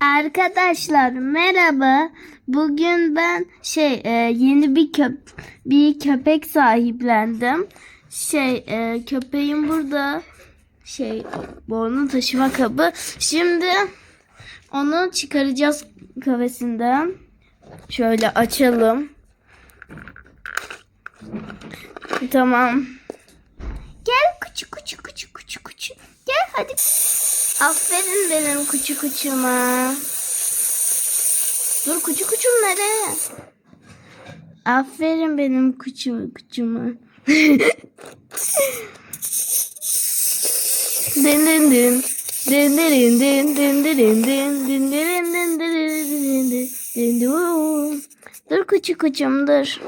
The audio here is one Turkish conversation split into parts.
Arkadaşlar merhaba. Bugün ben şey e, yeni bir köp bir köpek sahiplendim. Şey e, köpeğim burada. Şey bornu taşıma kabı. Şimdi onu çıkaracağız kafesinden. Şöyle açalım. Tamam. Gel kuçu kuçu kuçu kuçu kuçu. Gel hadi. Aferin benim kuçu kuçuma. Dur kuçu kuçum nereye? Aferin benim kuçu kuçuma. din din din. Din din din din din din din din din din din din din din Dur kuçu kuçum dur.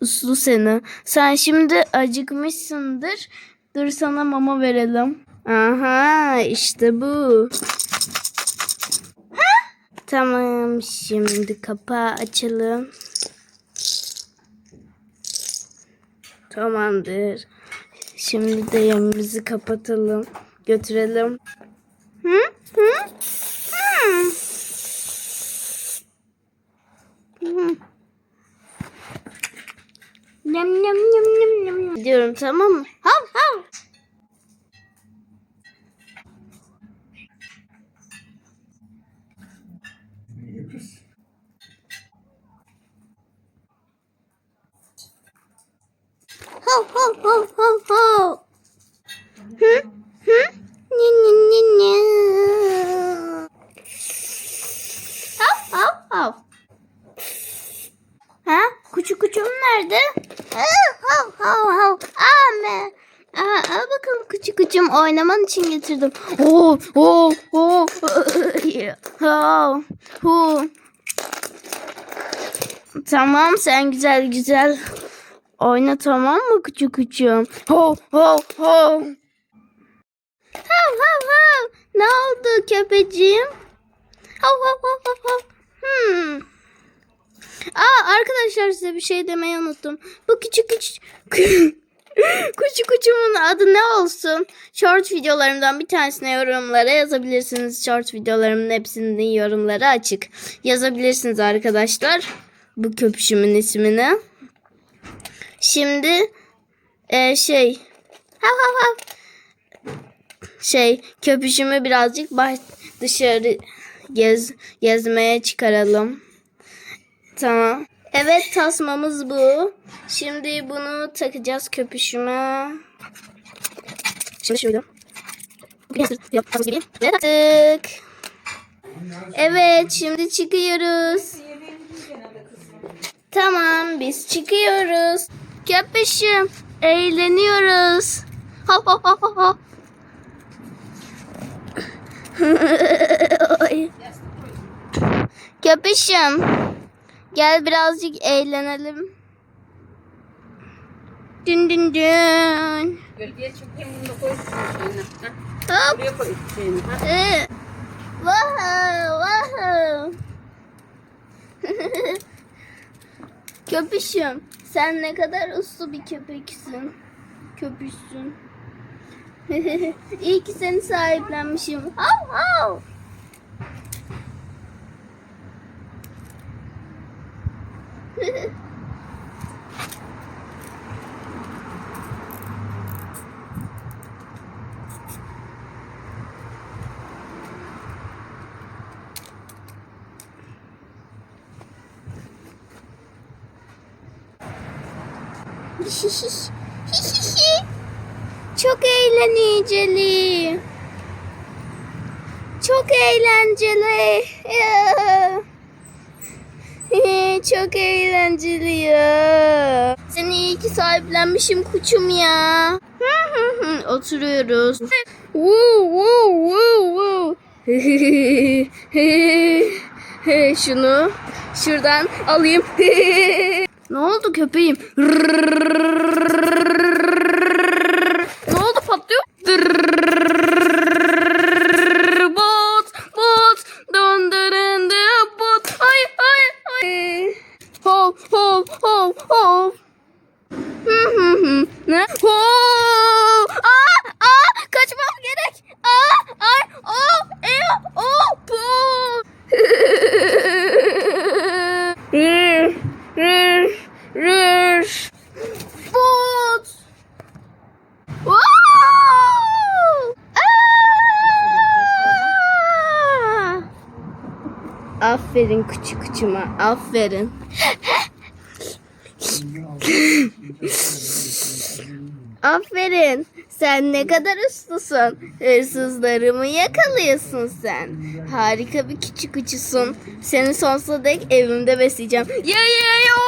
Uslu seni. Sen şimdi acıkmışsındır. Dur sana mama verelim. Aha işte bu. Ha? Tamam şimdi kapağı açalım. Tamamdır. Şimdi de yemimizi kapatalım. Götürelim. Hı? Hı? Hı. Hı. Yum yum yum yum yum. Diyorum tamam mı? Hav hav. İyi kız. Hav hav hav hav hav. Hı? Ni ni ni ni. Hav hav hav. Ha? Kuçu kuçum nerede? Hav hav hav hav. Ame. Aa, al bakalım küçük küçüm oynaman için getirdim. Oo. Oo, oo. Tamam sen güzel güzel oyna tamam mı küçük küçüğüm? Ho ho ho. Hav hav hav. Ne oldu köpeciğim? Hav hav hav hav hav. Hmm. Aa arkadaşlar size bir şey demeyi unuttum. Bu küçük küçük Kuçu kuçumun adı ne olsun? Short videolarımdan bir tanesine yorumlara yazabilirsiniz. Short videolarımın hepsinin yorumları açık. Yazabilirsiniz arkadaşlar. Bu köpüşümün ismini. Şimdi e, şey hav hav hav. Şey köpüşümü birazcık baş, dışarı gez, gezmeye çıkaralım. Tamam. Evet tasmamız bu. Şimdi bunu takacağız köpüşüme. Şimdi şöyle. Taktık. Evet şimdi çıkıyoruz. Tamam biz çıkıyoruz. Köpüşüm eğleniyoruz. Ha ha ha. Ay. Köpüşüm. Gel birazcık eğlenelim. Dün dün dün. Gölgeye çekeyim bunu da şeyine. Hop. Buraya koy şeyini. Ha. Ee, Wow, wow. Köpüşüm, sen ne kadar uslu bir köpeksin. Köpüşsün. İyi ki seni sahiplenmişim. Hav hav. Çok eğlenceli. Çok eğlenceli. Çok eğlenceli ya. Seni iyi ki sahiplenmişim kuçum ya. Oturuyoruz. Woo, woo, woo, woo. Şunu şuradan alayım. Ne oldu köpeğim? Aferin küçük uçuma. Aferin. Aferin. Sen ne kadar uslusun. Hırsızlarımı yakalıyorsun sen. Harika bir küçük uçusun. Seni sonsuza dek evimde besleyeceğim. Ya ya ya.